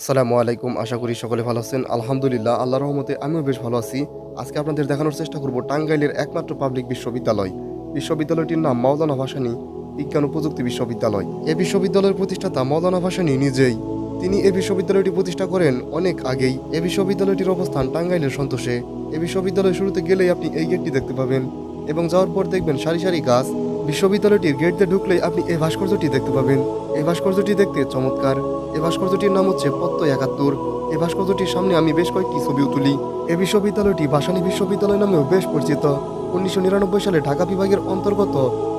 আসসালামু আলাইকুম, আশা করি সকলে ভালো আছেন। আলহামদুলিল্লাহ, আল্লাহর রহমতে আমিও বেশ ভালো আছি। আজকে আপনাদের দেখানোর চেষ্টা করব টাঙ্গাইলের একমাত্র পাবলিক বিশ্ববিদ্যালয়। বিশ্ববিদ্যালয়টির নাম মাওলানা ভাসানী বিজ্ঞান ও প্রযুক্তি বিশ্ববিদ্যালয়। এ বিশ্ববিদ্যালয়ের প্রতিষ্ঠাতা মাওলানা ভাসানী নিজেই। তিনি এ বিশ্ববিদ্যালয়টি প্রতিষ্ঠা করেন অনেক আগেই। এ বিশ্ববিদ্যালয়টির অবস্থান টাঙ্গাইলের সন্তোষে। এ বিশ্ববিদ্যালয় শুরুতে গেলেই আপনি এই গেটটি দেখতে পাবেন এবং যাওয়ার পর দেখবেন সারি সারি গাছ বিশ্ববিদ্যালয়টির গেট দিয়ে ঢুকলে আপনি এই ভাস্কর্যটি দেখতে পাবেন। এই ভাস্কর্যটি দেখতে চমৎকার। এই ভাস্কর্যটির নাম হচ্ছে পত্ত একাত্তর। এই ভাস্কর্যটির সামনে আমি বেশ কয়েকটি ছবিও তুলি। এই বিশ্ববিদ্যালয়টি ভাসানী বিশ্ববিদ্যালয় নামেও বেশ পরিচিত। উনিশশো নিরানব্বই সালে ঢাকা বিভাগের অন্তর্গত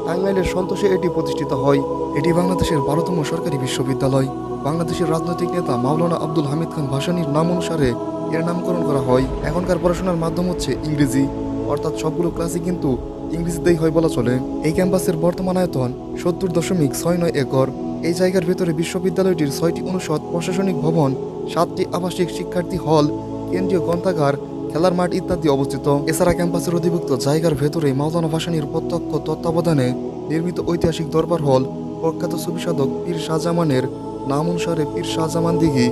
টাঙ্গাইলের সন্তোষে এটি প্রতিষ্ঠিত হয়। এটি বাংলাদেশের বারোতম সরকারি বিশ্ববিদ্যালয়। বাংলাদেশের রাজনৈতিক নেতা মাওলানা আব্দুল হামিদ খান ভাসানীর নাম অনুসারে এর নামকরণ করা হয়। এখনকার পড়াশোনার মাধ্যম হচ্ছে ইংরেজি। অর্থাৎ সবগুলো ক্লাসই কিন্তু ইংরেজিতেই হয় বলা চলে। এই ক্যাম্পাসের বর্তমান আয়তন সত্তর দশমিক ছয় নয় একর। এই জায়গার ভেতরে বিশ্ববিদ্যালয়টির ছয়টি অনুষদ, প্রশাসনিক ভবন, সাতটি আবাসিক শিক্ষার্থী হল, কেন্দ্রীয় গ্রন্থাগার, খেলার মাঠ ইত্যাদি অবস্থিত। এছাড়া ক্যাম্পাসের অধিভুক্ত জায়গার ভেতরে মাওলানা ভাসানীর প্রত্যক্ষ তত্ত্বাবধানে নির্মিত ঐতিহাসিক দরবার হল, প্রখ্যাত সুবিসাধক পীর শাহজামানের নাম অনুসারে পীর শাহজামান দিঘি,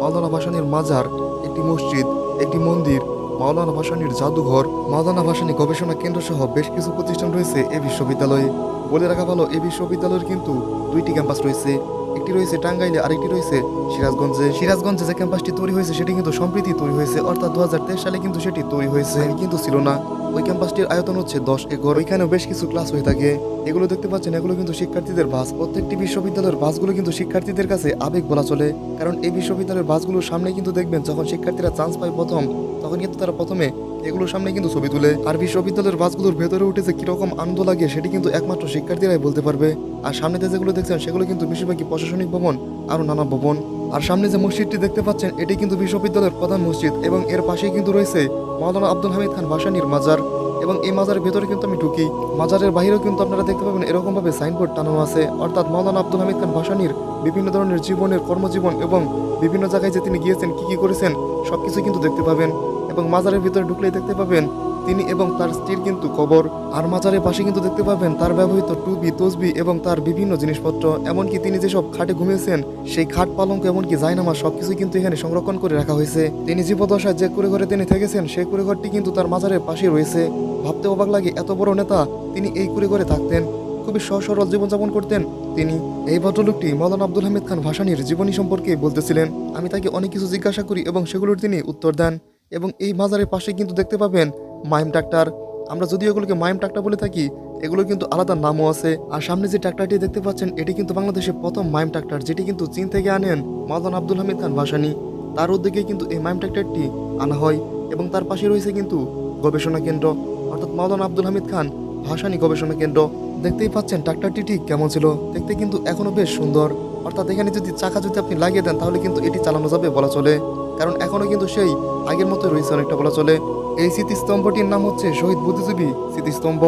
মাওলানা ভাসানীর মাজার, একটি মসজিদ, একটি মন্দির মাওলানা ভাসানীর জাদুঘর, মাওলানা ভাসানি গবেষণা কেন্দ্র সহ বেশ কিছু প্রতিষ্ঠান রয়েছে এ বিশ্ববিদ্যালয়ে। বলে রাখা ভালো, এ বিশ্ববিদ্যালয়ের কিন্তু দুইটি ক্যাম্পাস রয়েছে। একটি রয়েছে টাঙ্গাইলে, আরেকটি রয়েছে সিরাজগঞ্জে। সিরাজগঞ্জে যে ক্যাম্পাসটি তৈরি হয়েছে, সেটি কিন্তু সম্প্রীতি তৈরি হয়েছে, অর্থাৎ দু হাজার তেইশ সালে কিন্তু সেটি তৈরি হয়েছে। কিন্তু ছিল না। ওই ক্যাম্পাসটির আয়তন হচ্ছে দশ একর। ওইখানেও বেশ কিছু ক্লাস হয়ে থাকে। এগুলো দেখতে পাচ্ছেন, এগুলো কিন্তু শিক্ষার্থীদের বাস। প্রত্যেকটি বিশ্ববিদ্যালয়ের বাসগুলো কিন্তু শিক্ষার্থীদের কাছে আবেগ বলা চলে। কারণ এই বিশ্ববিদ্যালয়ের বাসগুলোর সামনে কিন্তু দেখবেন, যখন শিক্ষার্থীরা চান্স পায় প্রথম, তখন কিন্তু তারা প্রথমে এগুলোর সামনে কিন্তু ছবি তুলে। আর বিশ্ববিদ্যালয়ের বাসগুলোর ভেতরে উঠে যে কীরকম আনন্দ লাগে, সেটি কিন্তু একমাত্র শিক্ষার্থীরাই বলতে পারবে। আর সামনেতে যেগুলো দেখছেন, সেগুলো কিন্তু বেশিরভাগই প্রশাসনিক ভবন, আরও নানা ভবন। আর সামনে যে মসজিদটি দেখতে পাচ্ছেন, এটি কিন্তু বিশ্ববিদ্যালয়ের প্রধান মসজিদ এবং এর পাশেই কিন্তু রয়েছে মাওলানা আব্দুল হামিদ খান ভাসানির মাজার এবং এই মাজারের ভেতরে কিন্তু আমি ঢুকি। মাজারের বাইরেও কিন্তু আপনারা দেখতে পাবেন এরকম ভাবে সাইনবোর্ড টানানো আছে। অর্থাৎ মাওলানা আব্দুল হামিদ খান ভাসানীর বিভিন্ন ধরনের জীবনের কর্মজীবন এবং বিভিন্ন জায়গায় যে তিনি গিয়েছেন, কি কি করেছেন সবকিছু কিন্তু দেখতে পাবেন এবং মাজারের ভিতরে ঢুকলেই দেখতে পাবেন তিনি এবং তার স্ত্রীর কিন্তু কবর। আর মাজারের পাশে কিন্তু দেখতে পাবেন তার ব্যবহৃত টুবি তসবি এবং তার বিভিন্ন জিনিসপত্র। এমনকি তিনি যেসব খাটে ঘুমিয়েছেন, সেই খাট পালঙ্ক এমনকি জায়নামা সবকিছু কিন্তু এখানে সংরক্ষণ করে রাখা হয়েছে। তিনি জীবদশায় যে কুড়ে ঘরে তিনি থেকেছেন, সেই কুড়ে ঘরটি কিন্তু তার মাজারের পাশে রয়েছে। ভাবতে অবাক লাগে এত বড় নেতা তিনি এই কুড়ে ঘরে থাকতেন। খুবই সহজ সরল জীবনযাপন করতেন তিনি। এই ভদ্রলোকটি মদন আব্দুল হামিদ খান ভাসানির জীবনী সম্পর্কে বলতেছিলেন, আমি তাকে অনেক কিছু জিজ্ঞাসা করি এবং সেগুলোর তিনি উত্তর দেন। এবং এই মাজারের পাশে কিন্তু দেখতে পাবেন মাইম ট্রাক্টর আমরা যদিও এগুলোকে মাইম ট্রাক্টর বলে থাকি, এগুলোর কিন্তু আলাদা নামও আছে। আর সামনে যে ট্রাক্টরটি দেখতে পাচ্ছেন, এটি কিন্তু বাংলাদেশের প্রথম মাইম ট্রাক্টর যেটি কিন্তু চীন থেকে আনেন মাদন আব্দুল হামিদ খান ভাসানী। তার উদ্যোগে কিন্তু এই মাইম ট্রাক্টরটি আনা হয় এবং তার পাশে রয়েছে কিন্তু গবেষণা কেন্দ্র। অর্থাৎ মাদন আব্দুল হামিদ খান ভাসানী গবেষণা কেন্দ্র। দেখতেই পাচ্ছেন ট্রাক্টরটি ঠিক কেমন ছিল? দেখতে কিন্তু এখনও বেশ সুন্দর। অর্থাৎ এখানে যদি চাকা যদি আপনি লাগিয়ে দেন, তাহলে কিন্তু এটি চালানো যাবে বলা চলে। কারণ এখনও কিন্তু সেই আগের মতো রয়েছে অনেকটা বলা চলে। এই স্মৃতিস্তম্ভটির নাম হচ্ছে শহীদ বুদ্ধিজীবী স্মৃতিস্তম্ভ।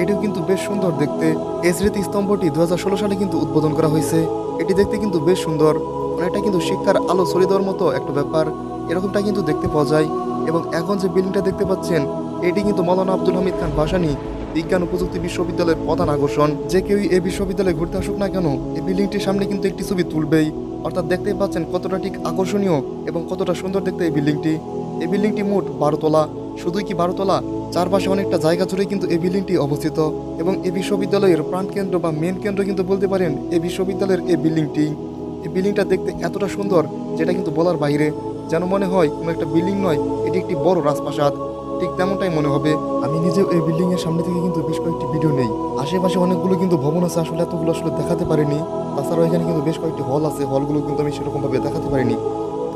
এটিও কিন্তু বেশ সুন্দর দেখতে। এই স্মৃতিস্তম্ভটি দুহাজার ষোলো সালে কিন্তু উদ্বোধন করা হয়েছে। এটি দেখতে কিন্তু বেশ সুন্দর। অনেকটা কিন্তু শিক্ষার আলো ছড়িয়ে দেওয়ার মতো একটা ব্যাপার। এরকমটা কিন্তু দেখতে পাওয়া যায়। এবং এখন যে বিল্ডিংটা দেখতে পাচ্ছেন, এটি কিন্তু মৌলানা আব্দুল হামিদ খান ভাসানী বিজ্ঞান প্রযুক্তি বিশ্ববিদ্যালয়ের প্রধান আকর্ষণ। যে কেউই এই বিশ্ববিদ্যালয়ে ঘুরতে আসুক না কেন, এই বিল্ডিংটির সামনে কিন্তু একটি ছবি তুলবেই। অর্থাৎ দেখতেই পাচ্ছেন কতটা ঠিক আকর্ষণীয় এবং কতটা সুন্দর দেখতে এই বিল্ডিংটি। এই বিল্ডিংটি মোট বারোতলা শুধুই কি বারোতলা? চারপাশে অনেকটা জায়গা জুড়ে কিন্তু এই বিল্ডিংটি অবস্থিত। এবং এই বিশ্ববিদ্যালয়ের প্রাণকেন্দ্র বা মেন কেন্দ্র কিন্তু বলতে পারেন এই বিশ্ববিদ্যালয়ের এই বিল্ডিংটি। এই বিল্ডিংটা দেখতে এতটা সুন্দর যেটা কিন্তু বলার বাইরে। যেন মনে হয় কোনো একটা বিল্ডিং নয়, এটি একটি বড় রাজপ্রাসাদ। ঠিক তেমনটাই মনে হবে। আমি নিজেও এই বিল্ডিং এর সামনে থেকে কিন্তু বেশ কয়েকটি ভিডিও নেই। আশেপাশে অনেকগুলো কিন্তু ভবন আছে, আসলে এতগুলো আসলে দেখাতে পারিনি। তাছাড়াও এখানে কিন্তু বেশ কয়েকটি হল আছে। হলগুলো কিন্তু আমি সেরকম ভাবে দেখাতে পারিনি।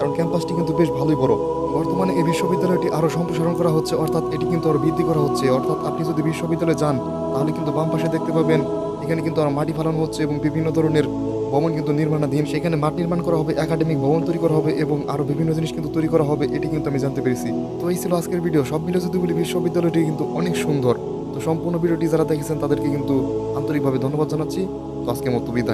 কারণ ক্যাম্পাসটি কিন্তু বেশ ভালোই বড়। বর্তমানে এই বিশ্ববিদ্যালয়টি আরও সম্প্রসারণ করা হচ্ছে, অর্থাৎ এটি কিন্তু আরও বৃদ্ধি করা হচ্ছে। অর্থাৎ আপনি যদি বিশ্ববিদ্যালয়ে যান, তাহলে কিন্তু বাম পাশে দেখতে পাবেন, এখানে কিন্তু আর মাটি ফালানো হচ্ছে এবং বিভিন্ন ধরনের ভবন কিন্তু নির্মাণাধীন। সেখানে মাঠ নির্মাণ করা হবে, একাডেমিক ভবন তৈরি করা হবে এবং আরও বিভিন্ন জিনিস কিন্তু তৈরি করা হবে, এটি কিন্তু আমি জানতে পেরেছি। তো এই ছিল আজকের ভিডিও। সব মিলে যদি বলি, বিশ্ববিদ্যালয়টি কিন্তু অনেক সুন্দর। তো সম্পূর্ণ ভিডিওটি যারা দেখেছেন, তাদেরকে কিন্তু আন্তরিকভাবে ধন্যবাদ জানাচ্ছি। তো আজকের মতো বিদায়।